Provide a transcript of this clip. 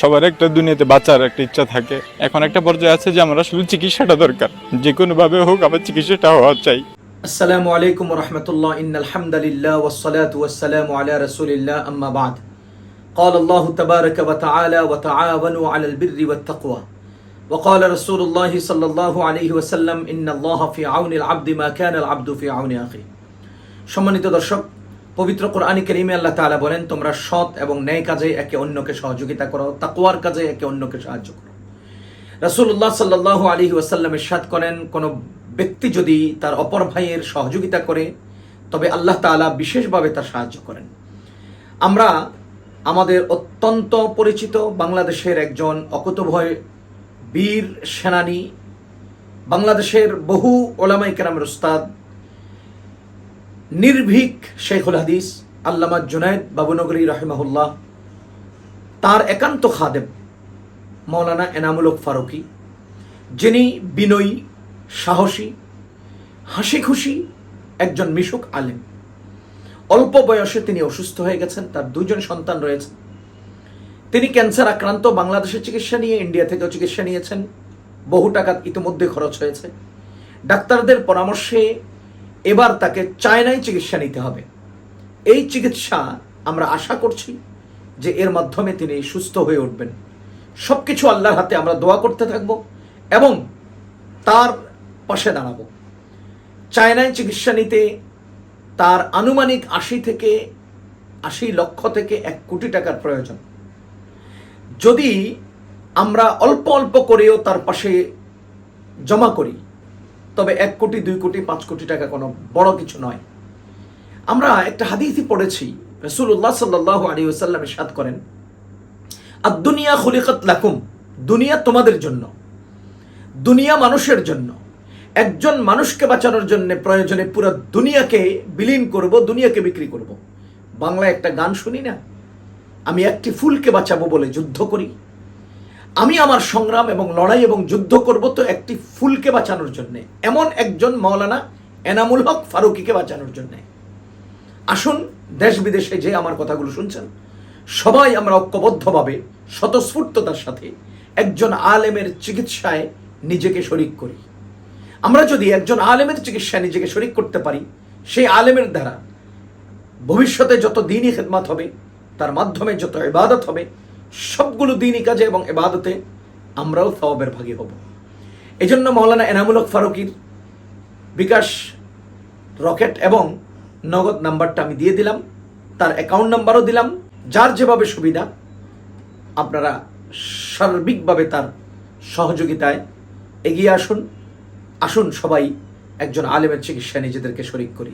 সবার একটা দুনিয়াতে বাঁচার একটা ইচ্ছা থাকে এখন একটা পর্যায়ে আছে যে আমার আসলে চিকিৎসাটা দরকার যে কোনোভাবে হোক আমার চিকিৎসাটা হওয়া চাই السلام عليكم ورحمة الله إن الحمد لله والصلاة والسلام على رسول الله أما بعد قال الله تبارك وتعالى وتعاونوا على البر والتقوى وقال رسول الله صلى الله عليه وسلم إن الله في عون العبد ما كان العبد في عون أخيه সম্মানিত দর্শক পবিত্র কোরআনী করিমে আল্লাহ তাআলা বলেন, তোমরা সৎ এবং ন্যায় কাজে একে অন্যকে সহযোগিতা করো, তাকওয়ার কাজে একে অন্যকে সাহায্য করো। রাসূলুল্লাহ সাল্লাল্লাহু আলী ওয়াসাল্লাম ইরশাদ করেন, কোন ব্যক্তি যদি তার অপর ভাইয়ের সহযোগিতা করে, তবে আল্লাহ তাআলা বিশেষভাবে তার সাহায্য করেন। আমরা আমাদের অত্যন্ত পরিচিত বাংলাদেশের একজন অকুতভয় বীর সেনানী, বাংলাদেশের বহু ওলামাই কেরামের উস্তাদ নির্ভীক শেখুল হাদিস, আল্লামা জুনায়দ বাবুনগরী রাহিমাহুল্লাহ, তার একান্ত খাদেম মৌলানা এনামুলক ফারুকি, যিনি বিনয়ী, সাহসী হাসি খুশি একজন মিশুক আলেম। অল্প বয়সে তিনি অসুস্থ হয়ে গেছেন, তার দুজন সন্তান রয়েছে। তিনি ক্যান্সার আক্রান্ত, বাংলাদেশে চিকিৎসা নিয়ে, ইন্ডিয়া থেকেও চিকিৎসা নিয়েছেন। বহু টাকা ইতিমধ্যে খরচ হয়েছে। ডাক্তারদের পরামর্শে এবার তাকে চায়নায় চিকিৎসা নিতে হবে। এই চিকিৎসা আমরা আশা করছি যে এর মাধ্যমে তিনি সুস্থ হয়ে উঠবেন। সব কিছু আল্লাহর হাতে আমরা দোয়া করতে থাকব এবং তার পাশে দাঁড়াবো। চায়নায় চিকিৎসা নিতে তার আনুমানিক আশি থেকে আশি লক্ষ থেকে এক কোটি টাকার প্রয়োজন। যদি আমরা অল্প অল্প করেও তার পাশে জমা করি তবে এক কোটি, দুই কোটি, পাঁচ কোটি টাকা কোনো বড় কিছু নয়। আমরা একটা হাদিসই পড়েছি রসুল্লাহ সাল্লাহ আলী ওসাল্লাম সাদ করেন আর দুনিয়া খুলিকত লাকুম দুনিয়া তোমাদের জন্য, দুনিয়া মানুষের জন্য। একজন মানুষকে বাঁচানোর জন্য প্রয়োজনে পুরো দুনিয়াকে বিলীন করব, দুনিয়াকে বিক্রি করব। বাংলায় একটা গান শুনি না? আমি একটি ফুলকে বাঁচাবো বলে যুদ্ধ করি। আমি আমার সংগ্রাম এবং লড়াই এবং যুদ্ধ করব তো একটি ফুলকে বাঁচানোর জন্য, এমন একজন মাওলানা এনামুল হক ফারুকিকে বাঁচানোর জন্য। আসুন, দেশ বিদেশে যে আমার কথাগুলো শুনছেন, সবাই আমরা ঐক্যবদ্ধভাবে, স্বতঃস্ফূর্ততার সাথে একজন আলেমের চিকিৎসায় নিজেকে শরিক করি। আমরা যদি একজন আলেমের চিকিৎসায় নিজেকে শরিক করতে পারি, সেই আলেমের দ্বারা ভবিষ্যতে যত দিনই খেদমাত হবে, তার মাধ্যমে যত ইবাদত হবে সবগুলো দিনই কাজে এবং এবাদতে আমরাও সওয়াবের ভাগী হব। এজন্য মৌলানা এনামুলক ফারুকির বিকাশ রকেট এবং নগদ নাম্বারটা আমি দিয়ে দিলাম, তার অ্যাকাউন্ট নাম্বারও দিলাম, যার যেভাবে সুবিধা আপনারা সার্বিকভাবে তার সহযোগিতায় এগিয়ে আসুন। আসুন সবাই একজন আলেমের চিকিৎসা নিজেদেরকে শরিক করি।